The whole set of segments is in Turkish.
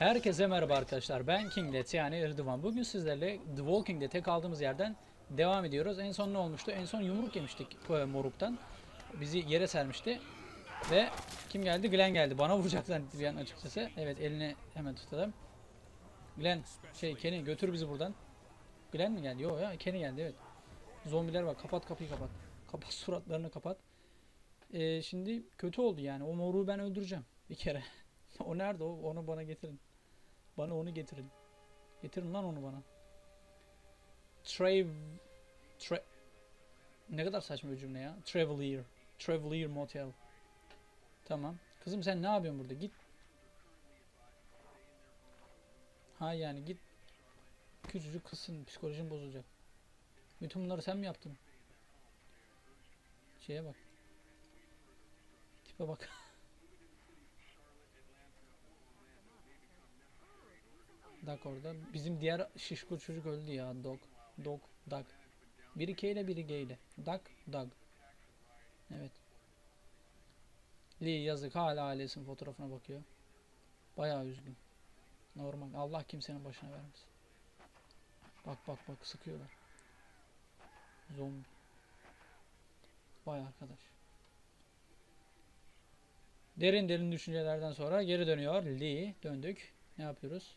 Herkese merhaba arkadaşlar. Ben Kinglet yani Erdoğan. Bugün sizlerle The Walking Dead'e kaldığımız yerden devam ediyoruz. En son ne olmuştu? En son yumruk yemiştik e, moruktan. Bizi yere sermişti. Ve kim geldi? Glenn geldi. Bana vuracak zannetti bir an açıkçası. Evet elini hemen tutalım. Glenn şey Kenny götür bizi buradan. Glenn mi geldi? Yok ya Kenny geldi evet. Zombiler var. Kapat kapıyı kapat. Kapat suratlarını kapat. Ee, şimdi kötü oldu yani. O moruğu ben öldüreceğim bir kere. o nerede o? Onu bana getirin. Bana onu getirin. Getirin lan onu bana. Trav... Tra ne kadar saçma bir cümle ya. Travelier. Travelier Motel. Tamam. Kızım sen ne yapıyorsun burada? Git. Ha yani git. Küçücük kızsın. Psikolojin bozulacak. Bütün bunları sen mi yaptın? Şeye bak. Tipe bak. Dak orada. Bizim diğer şişko çocuk öldü ya. Dog. Dog. Dog. Biri K ile biri G ile. Dog. Dog. Evet. Lee yazık hala ailesinin fotoğrafına bakıyor. Bayağı üzgün. Normal. Allah kimsenin başına vermesin. Bak bak bak sıkıyorlar. Zombi. Vay arkadaş. Derin derin düşüncelerden sonra geri dönüyor. Lee döndük. Ne yapıyoruz?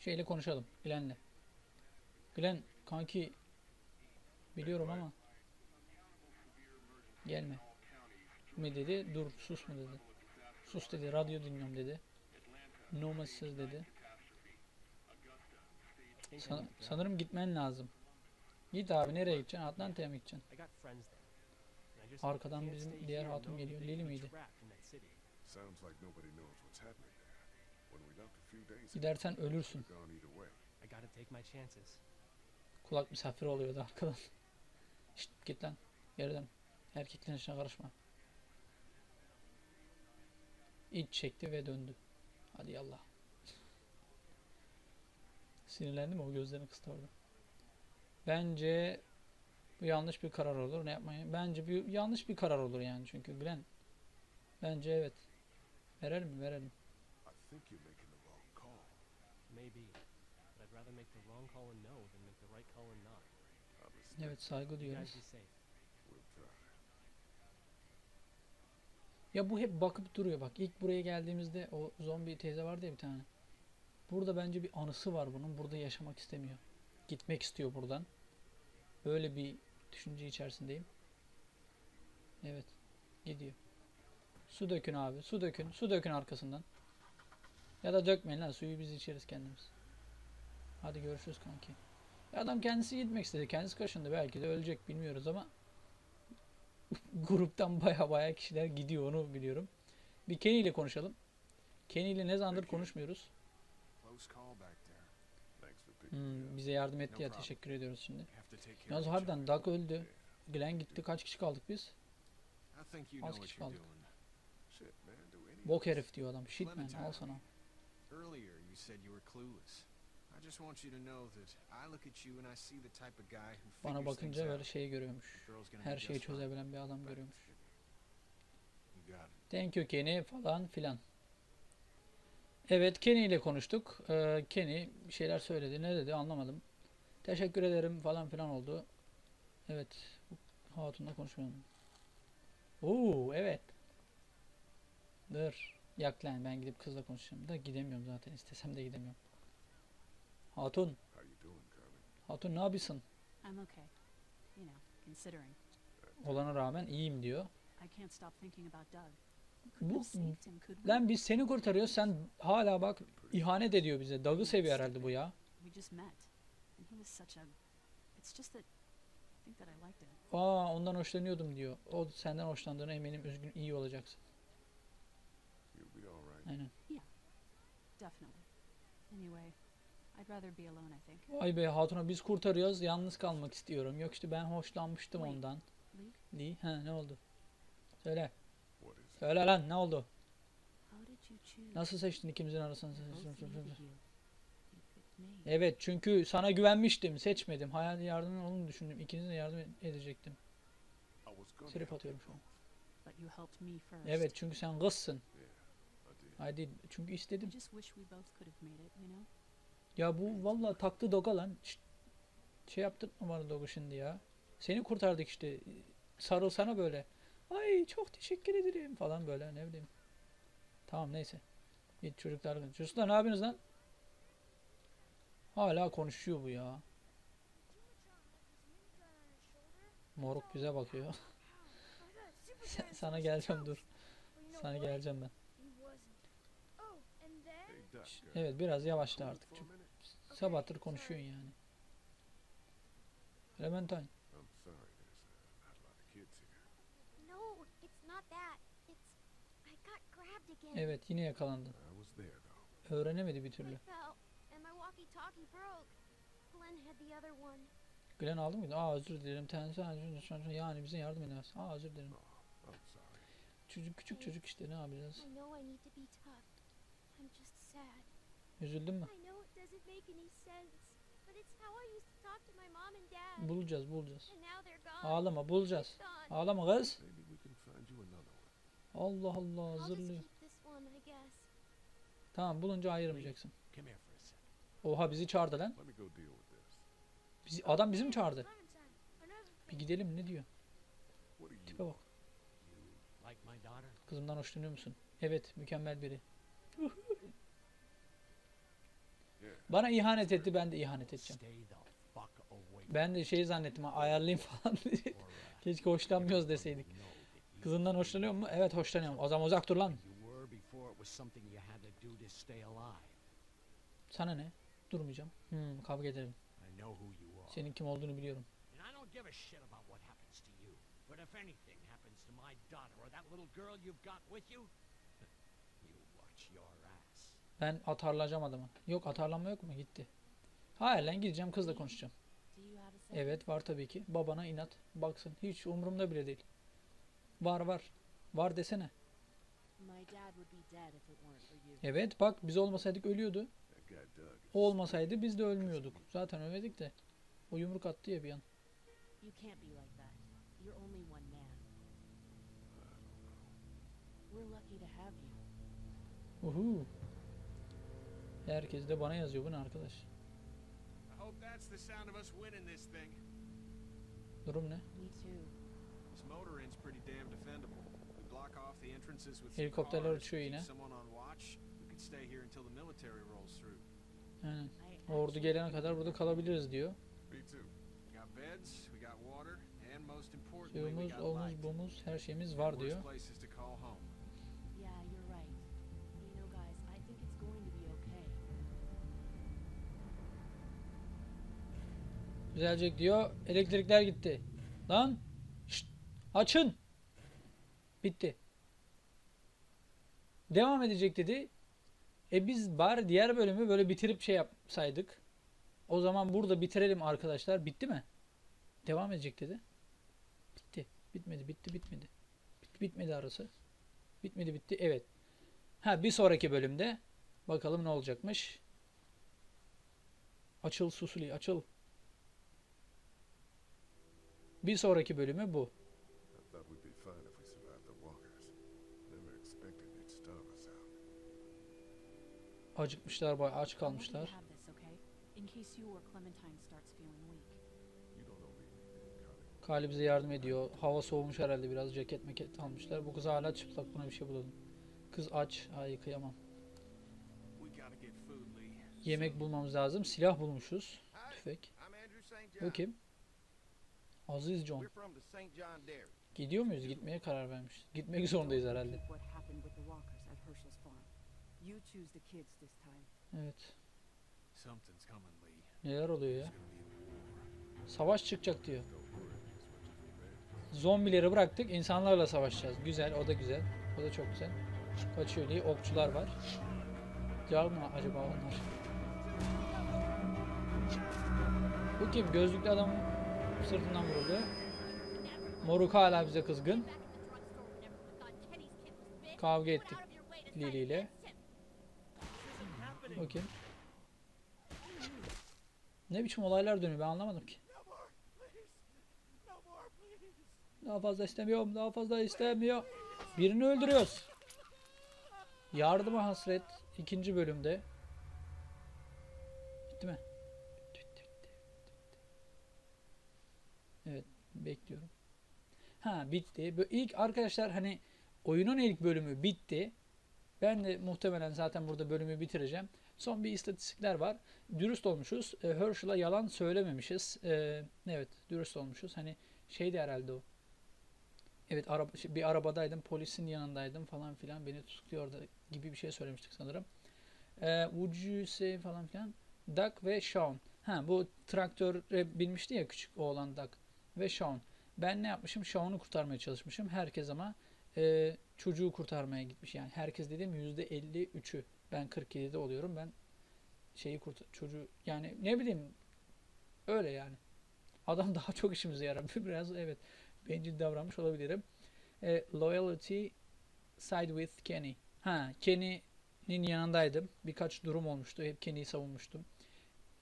Şeyle konuşalım. Glenn'le. Glenn kanki biliyorum ama gelme. Mi dedi? Dur sus mu dedi. Sus dedi. Radyo dinliyorum dedi. Nomadsız dedi. San- sanırım gitmen lazım. Git abi nereye gideceksin? Atlanta'ya mı gideceksin? Arkadan bizim diğer hatun geliyor. Lili miydi? Sounds like nobody knows what's happening Gidersen ölürsün. Kulak misafiri oluyordu arkadan. Şşt git lan. Geri dön. Erkeklerin işine karışma. İç çekti ve döndü. Hadi yallah. Sinirlendi mi o gözlerini kıstı orada. Bence bu yanlış bir karar olur. Ne yapmayı? Bence bu yanlış bir karar olur yani çünkü Glenn. Bence evet. Verelim mi? Verelim. I think you're making the wrong call. Maybe. But I'd rather make the wrong call and know than make the right call and not. Evet saygı try. Ya bu hep bakıp duruyor bak. İlk buraya geldiğimizde o zombi teyze vardı ya bir tane. Burada bence bir anısı var bunun. Burada yaşamak istemiyor. Gitmek istiyor buradan. Böyle bir düşünce içerisindeyim. Evet. Gidiyor. Su dökün abi. Su dökün. Su dökün arkasından. Ya da dökmeyin lan. Suyu biz içeriz kendimiz. Hadi görüşürüz kanki. Ya Adam kendisi gitmek istedi. Kendisi kaşındı. Belki de ölecek bilmiyoruz ama gruptan baya baya kişiler gidiyor onu biliyorum. Bir Kenny ile konuşalım. Kenny ile ne zamandır konuşmuyoruz. Hmm, bize yardım etti ya teşekkür ediyoruz şimdi. Yalnız harbiden. Doug öldü. Glenn gitti. Kaç kişi kaldık biz? Az kişi kaldık. Bok herif diyor adam. Shit man al sana. Earlier you said you were clueless. I just want you to know that I look at you and I see the type of guy who Bana bakınca out. şeyi görüyormuş. Her şeyi çözebilen bir adam görüyormuş. Thank you Kenny falan filan. Evet Kenny ile konuştuk. Ee, Kenny bir şeyler söyledi. Ne dedi anlamadım. Teşekkür ederim falan filan oldu. Evet. Hatun'la konuşuyorum. Oo evet. Dur. Yak lan ben gidip kızla konuşacağım. Da gidemiyorum zaten. İstesem de gidemiyorum. Hatun. Hatun ne yapıyorsun? I'm okay. You know, considering. Olana rağmen iyiyim diyor. I can't stop thinking about Doug. Bu lan biz seni kurtarıyoruz sen hala bak ihanet ediyor bize. Dag'ı seviyor herhalde bu ya. Aa ondan hoşlanıyordum diyor. O senden hoşlandığına eminim üzgün iyi olacaksın. You'll be all right. Aynen. Definitely. Anyway, I'd rather be alone, I think. Vay be Hatun'a biz kurtarıyoruz yalnız kalmak istiyorum. Yok işte ben hoşlanmıştım Wait. ondan. Lee, ha ne oldu? Söyle. Söyle lan ne oldu? Nasıl seçtin ikimizin arasını? Evet çünkü sana güvenmiştim seçmedim. Hayal yardımın olduğunu düşündüm. İkinize de yardım edecektim. Trip atıyorum şu an. Evet çünkü sen kızsın. I did. I did. Çünkü istedim. Ya bu vallahi taktı doga lan. Şşt. Şey yaptırtma bana dogu şimdi ya. Seni kurtardık işte. Sarılsana böyle. Ay çok teşekkür ederim falan böyle ne bileyim. Tamam neyse. Git çocuklar. Çocuklar ne yapıyorsunuz lan? Hala konuşuyor bu ya. Moruk bize bakıyor. Sana geleceğim dur. Sana geleceğim ben. Evet biraz yavaşla artık. Çok sabahtır konuşuyorsun yani. Clementine. Evet yine yakalandın. Öğrenemedi bir türlü. Glenn aldı mıydı? Aa özür dilerim. Tensi yani bize yardım edersin. Aa özür dilerim. Çocuk küçük çocuk işte ne yapacağız? I know I need to be tough. I'm just sad. Üzüldün mü? Bulacağız bulacağız. Ağlama bulacağız. Ağlama kız. Allah Allah I'll just zırlıyor. keep this one, I guess. Tamam bulunca ayırmayacaksın. Oha bizi çağırdı lan. Bizi, adam bizi mi çağırdı? Bir gidelim ne diyor? Tipe bak. Kızımdan hoşlanıyor musun? Evet mükemmel biri. Bana ihanet etti ben de ihanet edeceğim. Ben de şey zannettim ayarlayayım falan diye. uh, Keşke hoşlanmıyoruz deseydik. Kızından hoşlanıyor mu? Evet hoşlanıyorum. O zaman uzak dur lan. Sana ne? Durmayacağım. Hmm, kavga ederim. Senin kim olduğunu biliyorum. Ben atarlayacağım adamı. Yok atarlanma yok mu? Gitti. Hayır lan gideceğim kızla konuşacağım. Evet var tabii ki. Babana inat. Baksın. Hiç umurumda bile değil. Var var. Var desene. Evet bak biz olmasaydık ölüyordu. O olmasaydı biz de ölmüyorduk. Zaten ölmedik de. O yumruk attı ya bir an. Uhu. Herkes de bana yazıyor. Bu ne arkadaş? Durum ne? Helikopterler uçuyor yine. Aynen. Ordu gelene kadar burada kalabiliriz diyor. Suyumuz, omuz, bumuz her şeyimiz var diyor. Düzelecek diyor. Elektrikler gitti. Lan. Şşt. Açın. Bitti. Devam edecek dedi. E biz bari diğer bölümü böyle bitirip şey yapsaydık. O zaman burada bitirelim arkadaşlar. Bitti mi? Devam edecek dedi. Bitti. Bitmedi. Bitti. Bitmedi. Bitti. Bitmedi arası. Bitmedi. Bitti. Evet. Ha bir sonraki bölümde bakalım ne olacakmış. Açıl Susuli açıl. They'd starve us out. Acıkmışlar, bayağı aç kalmışlar. Kali bize yardım ediyor. Hava soğumuş herhalde biraz ceket meket almışlar. Bu kız hala çıplak buna bir şey bulalım. Kız aç. Ay kıyamam. Yemek bulmamız lazım. Silah bulmuşuz. Tüfek. Bu kim? Aziz John. We're from the St. John Dairy. Gidiyor muyuz? Gitmeye karar vermiş. Gitmek zorundayız herhalde. What happened with the walkers at Herschel's farm? You choose the kids this time. Evet. Something's coming, Lee. Neler oluyor ya? It's gonna be a war. Savaş çıkacak diyor. Zombileri bıraktık. insanlarla savaşacağız. Güzel. O da güzel. O da çok güzel. Kaçıyor diye. Okçular var. Car mı acaba onlar? Bu kim? Gözlüklü adam sırtından vuruldu. Moruk hala bize kızgın. Kavga ettik Lili ile. O kim? Ne biçim olaylar dönüyor ben anlamadım ki. Daha fazla istemiyorum. Daha fazla istemiyor. Birini öldürüyoruz. Yardıma hasret ikinci bölümde. Bitti mi? Bitti, bitti, bitti, bitti. Evet, bekliyorum. Ha bitti. İlk arkadaşlar hani oyunun ilk bölümü bitti. Ben de muhtemelen zaten burada bölümü bitireceğim. Son bir istatistikler var. Dürüst olmuşuz. E, Herschel'a yalan söylememişiz. E, evet, dürüst olmuşuz. Hani şeydi herhalde o. Evet, şey, bir arabadaydım, polisin yanındaydım falan filan. Beni tutukluyordu gibi bir şey söylemiştik sanırım. E, would you say falan filan. Doug ve Sean. Ha bu traktöre binmişti ya küçük oğlan Doug ve Sean. Ben ne yapmışım? Sean'u kurtarmaya çalışmışım. Herkes ama e, çocuğu kurtarmaya gitmiş. Yani herkes dediğim %53'ü. Ben 47'de oluyorum. Ben şeyi kurt çocuğu yani ne bileyim öyle yani. Adam daha çok işimize yarar. Biraz evet bencil davranmış olabilirim. E, loyalty side with Kenny. Ha Kenny'nin yanındaydım. Birkaç durum olmuştu. Hep Kenny'yi savunmuştum.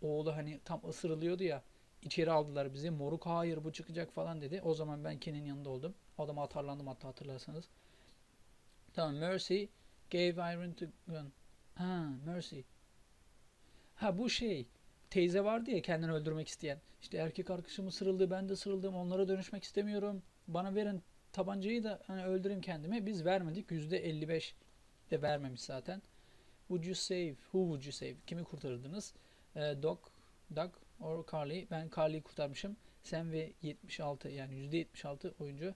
Oğlu hani tam ısırılıyordu ya. İçeri aldılar bizi. Moruk hayır bu çıkacak falan dedi. O zaman ben Kenny'nin yanında oldum. Adama atarlandım hatta hatırlarsanız. Tamam Mercy gave Iron to gun. Ha Mercy. Ha bu şey teyze vardı ya kendini öldürmek isteyen. İşte erkek arkadaşım ısırıldı ben de ısırıldım onlara dönüşmek istemiyorum. Bana verin tabancayı da hani öldüreyim kendimi. Biz vermedik. %55 de vermemiş zaten. Would you save? Who would you save? Kimi kurtarırdınız? Ee, Doc, Doug or Carly. Ben Carly'yi kurtarmışım. Sen ve 76 yani %76 oyuncu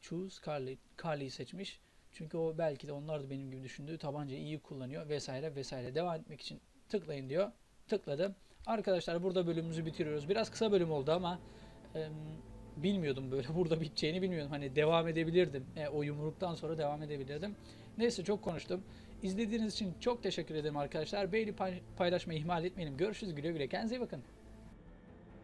choose Carly. Carly'yi seçmiş. Çünkü o belki de onlar da benim gibi düşündüğü tabancayı iyi kullanıyor vesaire vesaire. Devam etmek için tıklayın diyor. Tıkladım. Arkadaşlar burada bölümümüzü bitiriyoruz. Biraz kısa bölüm oldu ama em, bilmiyordum böyle burada biteceğini bilmiyordum. Hani devam edebilirdim. E, o yumruktan sonra devam edebilirdim. Neyse çok konuştum. İzlediğiniz için çok teşekkür ederim arkadaşlar. Beğeni pay- paylaşmayı ihmal etmeyelim. Görüşürüz güle güle. Kendinize iyi bakın.